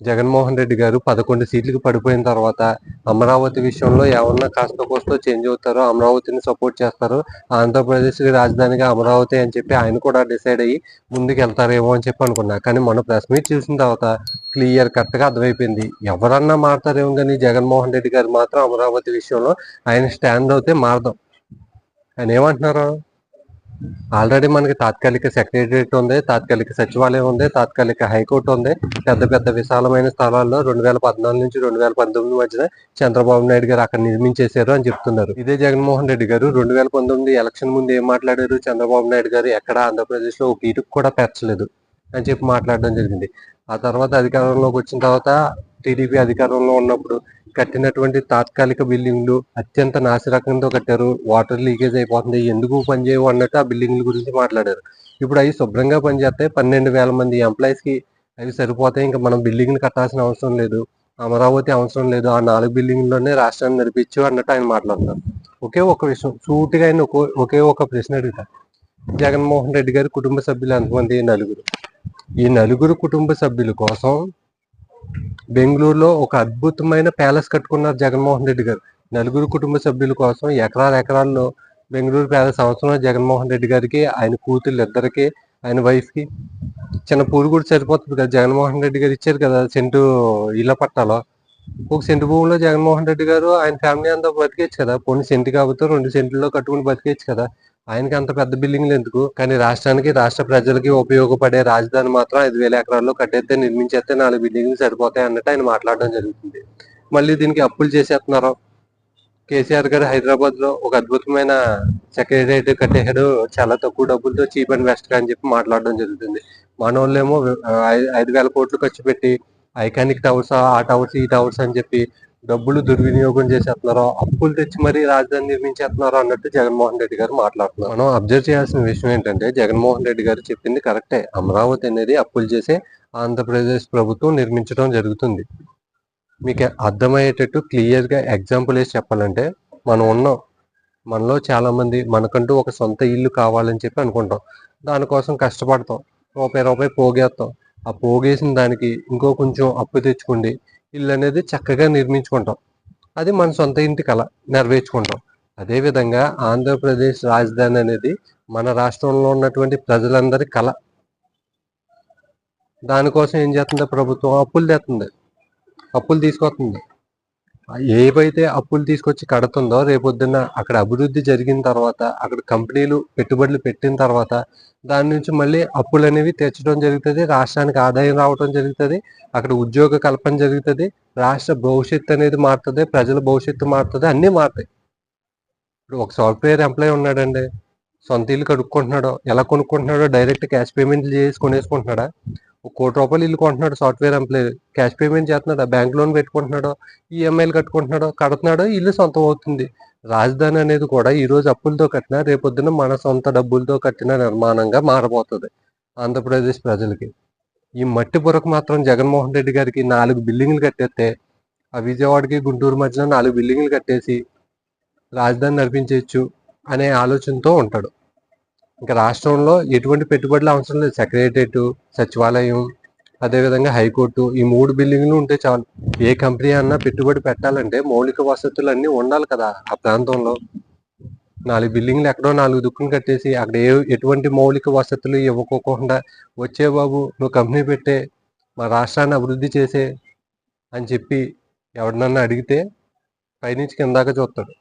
జగన్మోహన్ రెడ్డి గారు పదకొండు సీట్లకు పడిపోయిన తర్వాత అమరావతి విషయంలో ఏమన్నా కాస్త కోస్తో చేంజ్ అవుతారో అమరావతిని సపోర్ట్ చేస్తారు ఆంధ్రప్రదేశ్ రాజధానిగా అమరావతి అని చెప్పి ఆయన కూడా డిసైడ్ అయ్యి ముందుకు వెళ్తారేమో అని చెప్పి అనుకున్నా. కానీ మన ప్రెస్ మీట్ చూసిన తర్వాత క్లియర్ కట్గా అర్థమైపోయింది. ఎవరన్నా మారుతారేమో కానీ జగన్మోహన్ రెడ్డి గారు మాత్రం అమరావతి విషయంలో ఆయన స్టాండ్ అవుతే మారదాం. ఆయన ఏమంటున్నారు? ఆల్రెడీ మనకి తాత్కాలిక సెక్రటరియట్ ఉంది తాత్కాలిక సచివాలయం ఉంది తాత్కాలిక హైకోర్టు ఉంది. పెద్ద పెద్ద విశాలమైన స్థలాల్లో రెండు వేల పద్నాలుగు నుంచి రెండు వేల పంతొమ్మిది మధ్యన చంద్రబాబు నాయుడు గారు అక్కడ నిర్మించేశారు అని చెప్తున్నారు. ఇదే జగన్మోహన్ రెడ్డి గారు రెండు వేల పంతొమ్మిది ఎలక్షన్ ముందు ఏం మాట్లాడారు? చంద్రబాబు నాయుడు గారు ఎక్కడ ఆంధ్రప్రదేశ్లో ఒక ఇటుకు కూడా పెంచలేదు అని చెప్పి మాట్లాడడం జరిగింది. ఆ తర్వాత అధికారంలోకి వచ్చిన తర్వాత టీడీపీ అధికారంలో ఉన్నప్పుడు కట్టినటువంటి తాత్కాలిక బిల్డింగ్లు అత్యంత నాసిరకంతో కట్టారు. వాటర్ లీకేజ్ అయిపోతుంది. ఎందుకు పనిచేయవు అన్నట్టు ఆ బిల్డింగ్ల గురించి మాట్లాడారు. ఇప్పుడు అవి శుభ్రంగా పనిచేస్తాయి. పన్నెండు వేల మంది ఎంప్లాయీస్కి అవి సరిపోతాయి. ఇంకా మనం బిల్డింగ్లు కట్టాల్సిన అవసరం లేదు. అమరావతి అవసరం లేదు. ఆ నాలుగు బిల్డింగ్లోనే రాష్ట్రాన్ని నడిపించు అన్నట్టు ఆయన మాట్లాడుతున్నారు. ఒకే ఒక విషయం. సూటిగా ఆయన ఒకే- ఒకే ఒక ప్రశ్న అడుగుతారు జగన్మోహన్ రెడ్డి గారి కుటుంబ సభ్యులు ఎంతమంది? నలుగురు. ఈ నలుగురు కుటుంబ సభ్యుల కోసం బెంగళూరులో ఒక అద్భుతమైన ప్యాలెస్ కట్టుకున్నారు జగన్మోహన్ రెడ్డి గారు. నలుగురు కుటుంబ సభ్యుల కోసం ఎకరాల ఎకరాల్లో బెంగళూరు ప్యాలెస్ అవసరం జగన్మోహన్ రెడ్డి గారికి ఆయన కూతుళ్ళు ఇద్దరికి ఆయన వైఫ్కి చిన్న పూలు కూడా సరిపోతుంది కదా. జగన్మోహన్ రెడ్డి గారు ఇచ్చారు కదా సెంటు ఇళ్ళ పట్టాలో. ఒక సెంటు భూమిలో జగన్మోహన్ రెడ్డి గారు ఆయన ఫ్యామిలీ అంతా బతికేచ్చు కదా. కొన్ని సెంటు కాబట్టి రెండు సెంట్లో కట్టుకుని బతికేచ్చు కదా. ఆయనకి అంత పెద్ద బిల్డింగ్లు ఎందుకు? కానీ రాష్ట్రానికి రాష్ట్ర ప్రజలకి ఉపయోగపడే రాజధాని మాత్రం ఐదు వేల ఎకరాల్లో కట్టేస్తే నిర్మించేస్తే నాలుగు బిల్డింగ్లు సరిపోతాయి అన్నట్టు ఆయన మాట్లాడడం జరుగుతుంది. మళ్ళీ దీనికి అప్పులు చేసేస్తున్నారు. కేసీఆర్ గారు హైదరాబాద్లో ఒక అద్భుతమైన సెక్రటరియట్ కట్టేశాడు. చాలా తక్కువ డబ్బులతో చీప్ అండ్ బెస్ట్ అని చెప్పి మాట్లాడడం జరుగుతుంది. మనోళ్ళేమో ఐదు వేల కోట్లు ఖర్చు పెట్టి ఐకానిక్ టవర్స్ ఆ టవర్స్ ఈ టవర్స్ అని చెప్పి డబ్బులు దుర్వినియోగం చేసేస్తున్నారో అప్పులు తెచ్చి మరీ రాజధాని నిర్మించేస్తున్నారో అన్నట్టు జగన్మోహన్ రెడ్డి గారు మాట్లాడుతున్నారు. మనం అబ్జర్వ్ చేయాల్సిన విషయం ఏంటంటే జగన్మోహన్ రెడ్డి గారు చెప్పింది కరెక్టే. అమరావతి అనేది అప్పులు చేసే ఆంధ్రప్రదేశ్ ప్రభుత్వం నిర్మించడం జరుగుతుంది. మీకు అర్థమయ్యేటట్టు క్లియర్గా ఎగ్జాంపుల్ వేసి చెప్పాలంటే మనం ఉన్నాం మనలో చాలామంది మనకంటూ ఒక సొంత ఇల్లు కావాలని చెప్పి అనుకుంటాం. దానికోసం కష్టపడతాం. రూపాయి రూపాయి పోగేస్తాం ఆ పోగేసిన దానికి ఇంకో కొంచెం అప్పు తెచ్చుకోండి. ఇల్లు అనేది చక్కగా నిర్మించుకుంటాం. అది మన సొంత ఇంటి కళ నెరవేర్చుకుంటాం. అదే విధంగా ఆంధ్రప్రదేశ్ రాజధాని అనేది మన రాష్ట్రంలో ఉన్నటువంటి ప్రజలందరి కళ. దానికోసం ఏం చేస్తుంది ప్రభుత్వం? అప్పులు తెస్తుంది. అప్పులు తీసుకొస్తుంది. ఏవైతే అప్పులు తీసుకొచ్చి కడుతుందో రేపొద్దున అక్కడ అభివృద్ధి జరిగిన తర్వాత అక్కడ కంపెనీలు పెట్టుబడులు పెట్టిన తర్వాత దాని నుంచి మళ్ళీ అప్పులు అనేవి తెచ్చడం జరుగుతుంది రాష్ట్రానికి ఆదాయం రావడం జరుగుతుంది అక్కడ ఉద్యోగ కల్పన జరుగుతుంది రాష్ట్ర భవిష్యత్తు అనేది మారుతుంది ప్రజల భవిష్యత్తు మారుతుంది అన్నీ మారుతాయి. ఇప్పుడు ఒక సాఫ్ట్వేర్ ఎంప్లాయీ ఉన్నాడండి సొంత ఇల్లు కడుక్కుంటున్నాడో ఎలా కొనుక్కుంటున్నాడో డైరెక్ట్ క్యాష్ పేమెంట్ చేసి కొనేసుకుంటున్నాడా? కోటి రూపాయలు ఇల్లు కొంటున్నాడు సాఫ్ట్వేర్ ఎంప్లాయ్. క్యాష్ పేమెంట్ చేస్తున్నాడు? బ్యాంక్ లోన్ పెట్టుకుంటున్నాడో? ఈఎంఐలు కట్టుకుంటున్నాడో? కడుతున్నాడో? ఇల్లు సొంతం అవుతుంది. రాజధాని అనేది కూడా ఈ రోజు అప్పులతో కట్టినా రేపొద్దున మన సొంత డబ్బులతో కట్టిన నిర్మాణంగా మారబోతుంది ఆంధ్రప్రదేశ్ ప్రజలకి. ఈ మట్టి బురకు మాత్రం జగన్మోహన్ రెడ్డి గారికి నాలుగు బిల్డింగ్లు కట్టేస్తే ఆ విజయవాడకి గుంటూరు మధ్యలో నాలుగు బిల్డింగ్లు కట్టేసి రాజధాని నడిపించవచ్చు అనే ఆలోచనతో ఉంటాడు. ఇంకా రాష్ట్రంలో ఎటువంటి పెట్టుబడులు అవసరం లేదు. సెక్రటరియట్ సచివాలయం అదేవిధంగా హైకోర్టు ఈ మూడు బిల్డింగ్లు ఉంటే చాలు. ఏ కంపెనీ అన్నా పెట్టుబడి పెట్టాలంటే మౌలిక వసతులు అన్నీ ఉండాలి కదా ఆ ప్రాంతంలో. నాలుగు బిల్డింగ్లు ఎక్కడో నాలుగు దుక్కులు కట్టేసి అక్కడ ఏ ఎటువంటి మౌలిక వసతులు ఇవ్వకోకుండా వచ్చే బాబు నువ్వు కంపెనీ పెట్టే మా రాష్ట్రాన్ని అభివృద్ధి చేసే అని చెప్పి ఎవరినన్నా అడిగితే పైనుంచి కిందాక చూస్తాడు.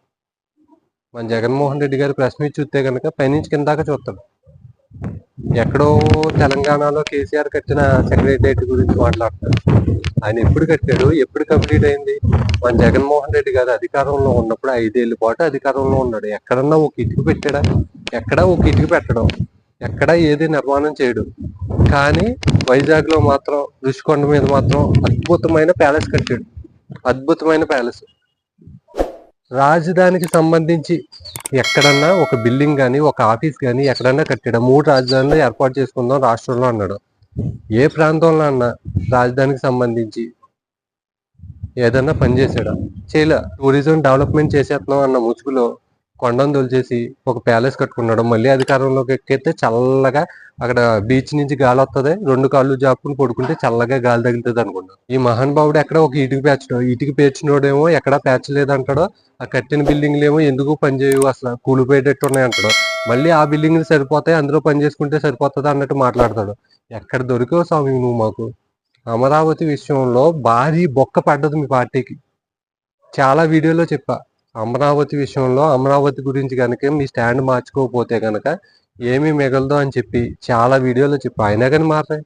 మన జగన్మోహన్ రెడ్డి గారి ప్రెస్ మీట్ చూస్తే కనుక పైనుంచి కిందాక చూస్తాడు ఎక్కడో తెలంగాణలో కేసీఆర్ కట్టిన సెక్రటరియట్ గురించి మాట్లాడతాడు ఆయన ఎప్పుడు కట్టాడు? ఎప్పుడు కంప్లీట్ అయింది? మన జగన్మోహన్ రెడ్డి గారు అధికారంలో ఉన్నప్పుడు ఐదేళ్ళ పాటు అధికారంలో ఉన్నాడు. ఎక్కడన్నా ఒక ఇటుకు పెట్టాడా? ఎక్కడా ఒక ఇటుకు పెట్టడం? ఎక్కడా ఏది నిర్మాణం చేయడు? కానీ వైజాగ్లో మాత్రం ఋషికొండ మీద మాత్రం అద్భుతమైన ప్యాలెస్ కట్టాడు. అద్భుతమైన ప్యాలెస్. రాజధానికి సంబంధించి ఎక్కడన్నా ఒక బిల్డింగ్ కానీ ఒక ఆఫీస్ కానీ ఎక్కడన్నా కట్టాడు మూడు రాజధానులు ఏర్పాటు చేసుకుందాం రాష్ట్రంలో అన్నాడు. ఏ ప్రాంతంలో అన్నా రాజధానికి సంబంధించి ఏదన్నా పనిచేశాడా చేయలే టూరిజం డెవలప్మెంట్ చేసేస్తున్నాం అన్న ముసుగులో కొండను తొలిచేసి ఒక ప్యాలెస్ కట్టుకున్నాడు. మళ్ళీ అధికారంలోకి ఎక్కితే చల్లగా అక్కడ బీచ్ నుంచి గాలి వస్తుంది రెండు కాళ్ళు జాపుకుని పడుకుంటే చల్లగా గాలి తగులుతుంది అనుకున్నాడు ఈ మహానుభావుడు ఎక్కడ ఒక ఇటుకు పేర్చడం ఇటుకు పేర్చినోడేమో ఎక్కడా పేర్చలేదు అంటాడో ఆ కట్టిన బిల్డింగ్లు ఏమో ఎందుకు పనిచేయవు అసలు కూలిపోయేటట్టు ఉన్నాయి అంటాడు. మళ్ళీ ఆ బిల్డింగ్లు సరిపోతాయి అందులో పని చేసుకుంటే సరిపోతుంది అన్నట్టు మాట్లాడతాడు. ఎక్కడ దొరికావు స్వామి నువ్వు మాకు? అమరావతి విషయంలో భారీ బొక్క పడ్డది మీ పార్టీకి. చాలా వీడియోలో చెప్పా. అమరావతి విషయంలో అమరావతి గురించి కనుక మీ స్టాండ్ మార్చుకోకపోతే కనుక ఏమీ మిగలదు అని చెప్పి చాలా వీడియోలో చెప్పి అయినా కానీ మారలే